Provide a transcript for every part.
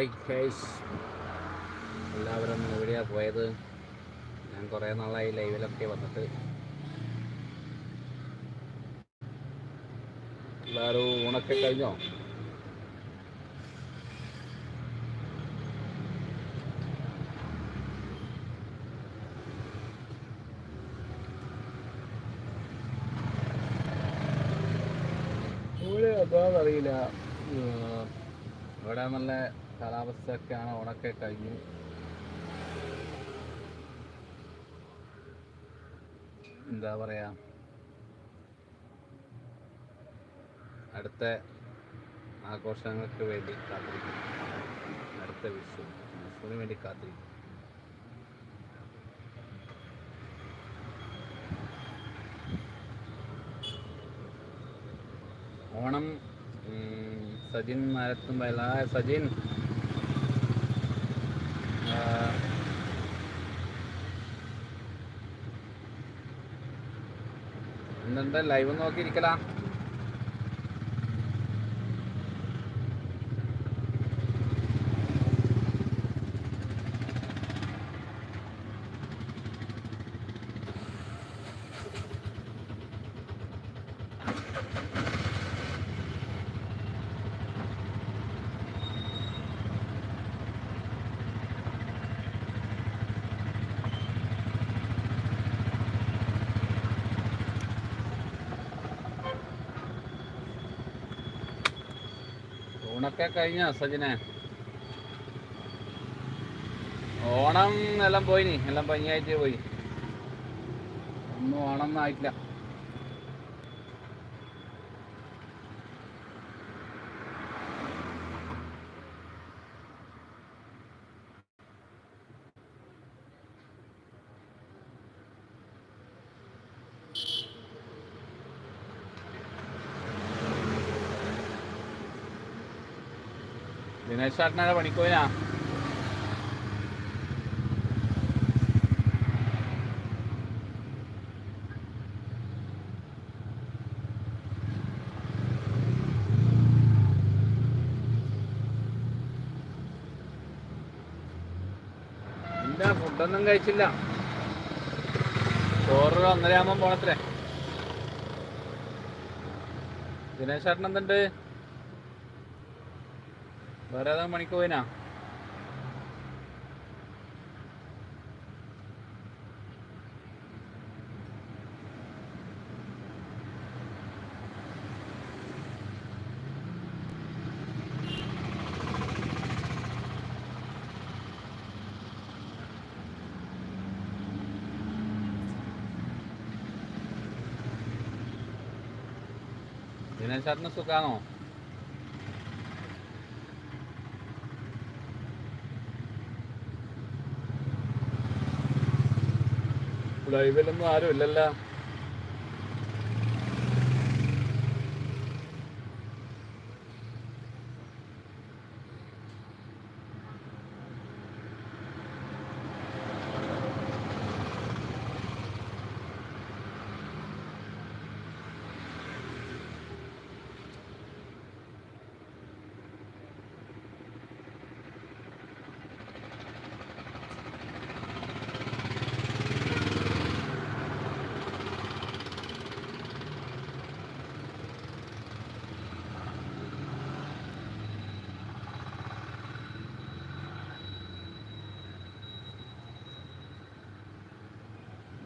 Hi guys എല്ലാവരും എവിടെയാണ് പോയത്? ഞാൻ കുറേ നാളായി ലൈവിലൊക്കെ വന്നിട്ട്. എല്ലാവരും ഊണൊക്കെ കഴിഞ്ഞോ? ഇവിടെ ഉം, ഇവിടെ നല്ല കാലാവസ്ഥയൊക്കെയാണ് ഓണൊക്കെ കഴിഞ്ഞു. എന്താ പറയാ? അടുത്ത ആഘോഷങ്ങൾക്ക് വേണ്ടി കാത്തിരിക്കും. അടുത്ത വിഷു വിഷുവിന് വേണ്ടി കാത്തിരിക്കും. ഓണം സജിൻ മരത്തും വയല സജിൻ. എന്തുണ്ട് ലൈവ് നോക്കിയിരിക്കലാ? ഊണൊക്കെ കഴിഞ്ഞ സജിനെ? ഓണം എല്ലാം പോയിനി എല്ലാം പനിയായിട്ട് പോയി. ഒന്നും ഓണം ആയിട്ടില്ല. ദിനേശ് ചേട്ടനാണ് പണിക്കോയിനാ? ഇല്ല ഫുഡൊന്നും കഴിച്ചില്ല. ചോറ് ഒന്നരയാകുമ്പം പോണത്രേ. ദിനേശ് ചേട്ടൻ എന്തുണ്ട്? വേറെ ഏതാ മണിക്ക് പോയിനാ ദിനേശ് ചേട്ടന് സുഖാണോ ലൈവിലൊന്നും ആരും ഇല്ലല്ലോ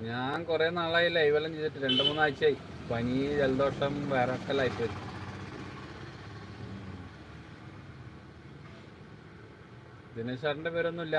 ഞാൻ കുറെ നാളായി ലൈവെല്ലാം ചെയ്തിട്ട് രണ്ട് മൂന്നാഴ്ചയായി. പനി ജലദോഷം വയറൊക്കെ പോയി ദിനേശ് സാറിന്റെ പേരൊന്നുമില്ല.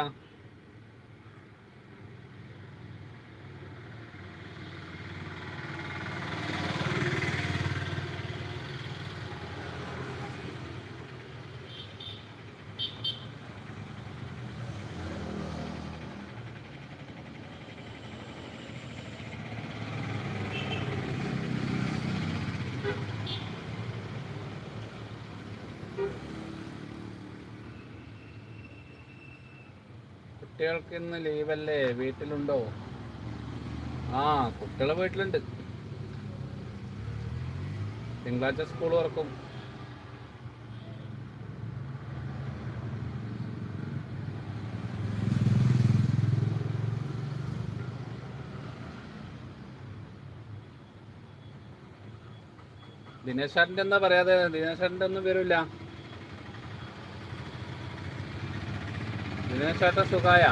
കുട്ടികൾക്ക് ഇന്ന് ലീവല്ലേ? വീട്ടിലുണ്ടോ? ആ കുട്ടികൾ വീട്ടിലുണ്ട്. തിങ്കളാഴ്ച സ്കൂൾ തുറക്കും. ദിനേശ് എന്താ പറയാതെ? ദിനേശ് ചേട്ടന്റെ ഒന്നും വരില്ല ദിനേശ് ചേട്ടൻ സുഖായ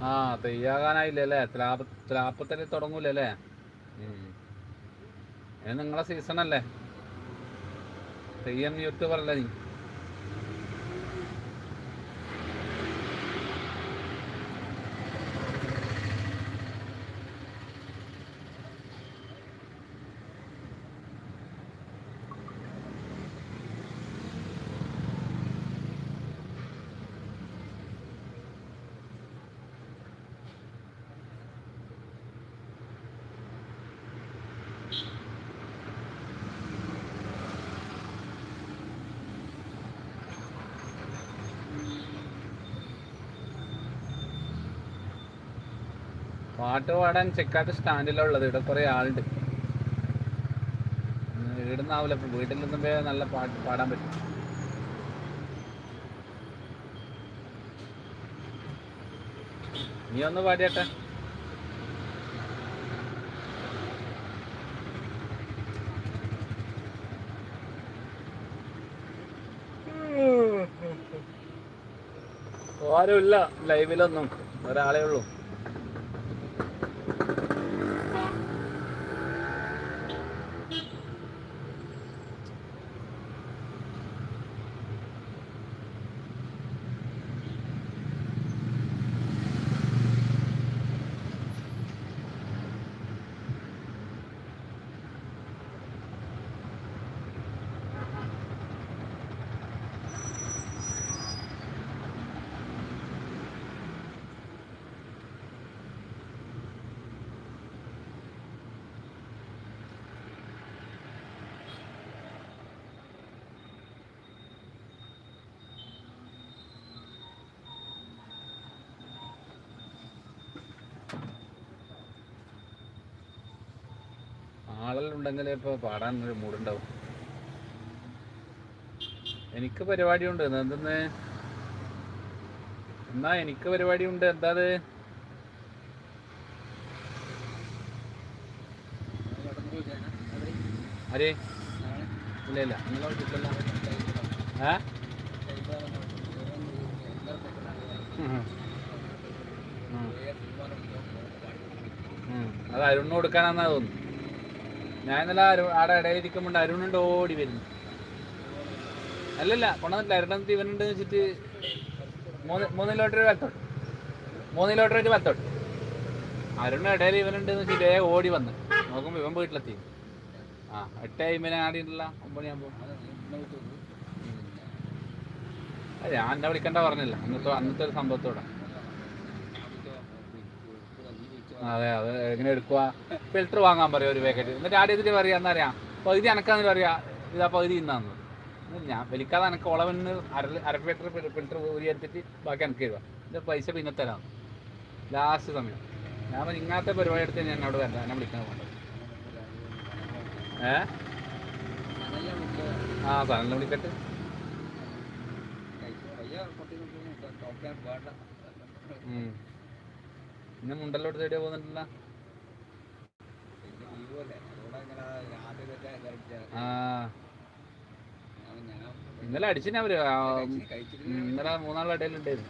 ആ ആ തെയ്യാകാനായില്ലേ അല്ലേ ത്ലാപ ത്ലാപ്പത്തിൽ തുടങ്ങൂലേ അല്ലേ ഉം. നിങ്ങളെ സീസൺ അല്ലേ? തെയ്യം യൂട്യൂബറല്ലേ നീ? പാട്ട് പാടാൻ ചെക്കാട്ട് സ്റ്റാൻഡിലാണ് ഉള്ളത്. ഇവിടെ കുറേ ആളുണ്ട്. ഇവിടുന്നാവില്ല ഇപ്പൊ വീട്ടിൽ നിന്നും പോയാൽ നല്ല പാട്ട് പാടാൻ പറ്റും. നീ ഒന്ന് പാടിയട്ടെ. ആരുമില്ല. ലൈവിലൊന്നും. ഒരാളേ ഉള്ളൂ. ആളുകളുണ്ടെങ്കിലേ ഇപ്പോൾ പാടാൻ ഒരു മൂടുണ്ടാവും എനിക്ക് പരിപാടിയുണ്ട്. എന്തെന്ന്? എന്നാ എനിക്ക് പരിപാടിയുണ്ട്. എന്താ അത് ആര്? ഇല്ല ഇല്ല. അത് അരുണ് കൊടുക്കാനാന്നാ തോന്നുന്നു. ഞാൻ ഇന്നലെ അരു ആടെ ഇടയിലിരിക്കുമ്പോൾ അരുണുണ്ട് ഓടി വരുന്നു. അല്ലല്ല കൊണ്ടുവന്നില്ല അരുണത്തി ഇവനുണ്ട് വെച്ചിട്ട് മൂന്ന് മൂന്ന് കിലോമീറ്റർ വലത്തോട്ട്. മൂന്ന് കിലോമീറ്റർ വലത്തോട്ട്. അരുണ് ഇടയിൽ ഇവനുണ്ട് വെച്ചിട്ട് ഏ ഓടി വന്ന്. നോക്കുമ്പോൾ ഇവൻ വീട്ടിലെത്തി. ആ എട്ട് ഇവനെ ആടിയിട്ടില്ല ഒമ്പത് മണിയാകുമ്പോൾ ഞാൻ എന്നെ വിളിക്കണ്ട പറഞ്ഞില്ല. അന്നത്തെ അന്നത്തെ ഒരു സംഭവത്തോടെ. അതെ അത് എങ്ങനെ എടുക്കുക ഫിൽറ്റർ വാങ്ങാൻ പറയാം ഒരു പാക്കറ്റ് എന്നിട്ട് ആടെ ഇതിൽ പറയാം പറയാ പകുതി അനക്കാന്ന് പറയാ ഇതാ പകുതി ഇന്നാന്ന് ഞാൻ വലിക്കാതെ അനക്ക് ഉളവന് അര അര ഫിൽറ്റർ ഫിൽറ്റർ ഊരി എടുത്തിട്ട് ബാക്കി അനക്ക് തരുക ഇതിന്റെ പൈസ പിന്നെ തരാം. ലാസ്റ്റ് സമയം. ഞാൻ ഇങ്ങനത്തെ പരിപാടി എടുത്ത് ഞാൻ അവിടെ വരണ്ട എന്നെ വിളിക്കാൻ പോകണ്ടത് ഏ? ആ സാധനം വിളിക്കട്ടെ. ഉം. ഇന്ന് മുണ്ടല്ലോട്ട് തേടിയാ പോകുന്നുണ്ടല്ലോ ആ. ഇന്നലെ അടിച്ചിന് അവർ ഇന്നലെ മൂന്നാളുടെ ഇടയിലുണ്ടായിരുന്നു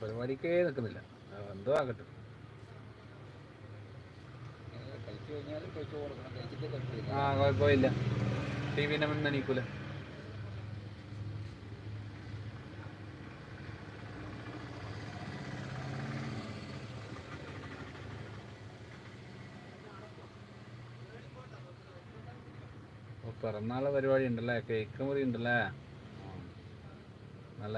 പരിപാടിക്കേ നിൽക്കുന്നില്ല ആ, എന്തോ ആകട്ടെ. ആ കുഴപ്പമില്ല. ടി വിന്റെ മുന്നിൽ എണീക്കൂല ഓ, പിറന്നാളെ പരിപാടി ഉണ്ടല്ലേ? കേക്ക് മുറി ഉണ്ടല്ലേ. നല്ല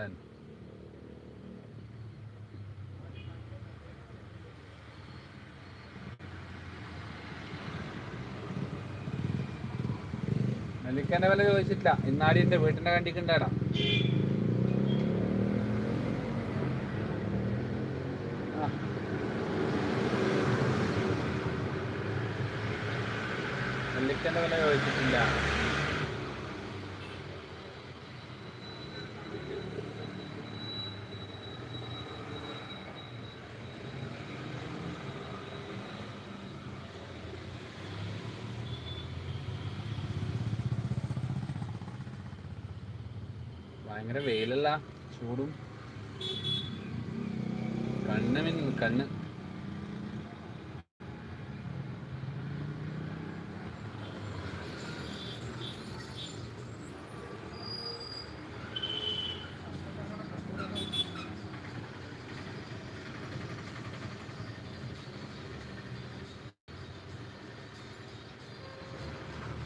നെല്ലിക്കന്റെ വില ചോദിച്ചിട്ടില്ല? ഇന്നാടി എന്റെ വീട്ടിന്റെ കണ്ടിക്കുണ്ടാടാ. നെല്ലിക്കന്റെ വില ചോദിച്ചിട്ടില്ല? ഭയങ്കര വെയിലല്ല ചൂടും. കണ്ണ് മിന്നു കണ്ണ്.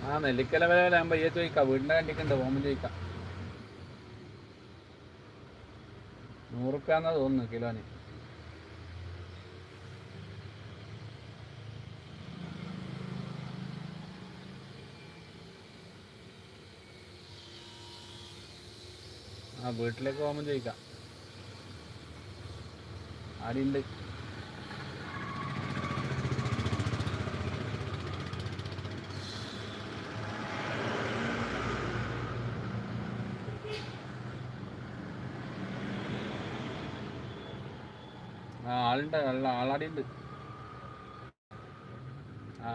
ആ നെല്ലിക്കല വരെ വരാൻ പയ്യെ ചോദിക്കാം. വീടിന്റെ കണ്ടിക്കണ്ട പോകുമ്പോൾ ചോദിക്കാം. നൂറുപ്യാന്നാ തോന്നുന്നു കിലോന്. ആ വീട്ടിലേക്ക് പോകുമ്പോൾ ചോദിക്കാം. ആടിയുണ്ട് ആളുണ്ട് ആള ആളാടി ഉണ്ട് ആ.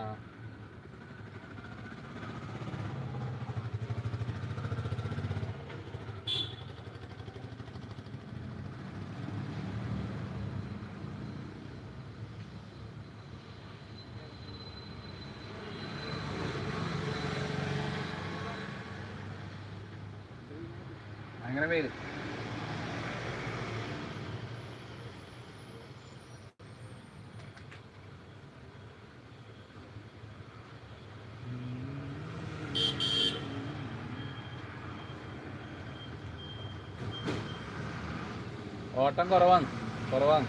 അങ്ങനെ പേര്. ഓട്ടം കുറവാണ് കുറവാണ്.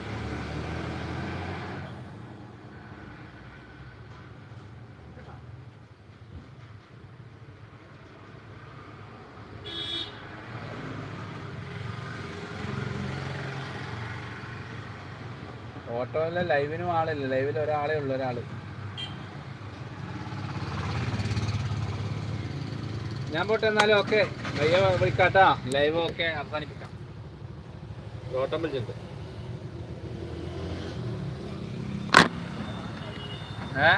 ഓട്ടോയിലെ ലൈവിനും ആളില്ല. ലൈവിൽ ഒരാളേ ഉള്ളു ഒരാൾ ഞാൻ പോട്ടെ എന്നാലും ഓക്കെ. വയ്യ വിളിക്കാട്ടാ. ലൈവ് ഓക്കെ അവസാനിപ്പിക്കാം. ഓട്ടം വിളിച്ചിട്ട് ഏ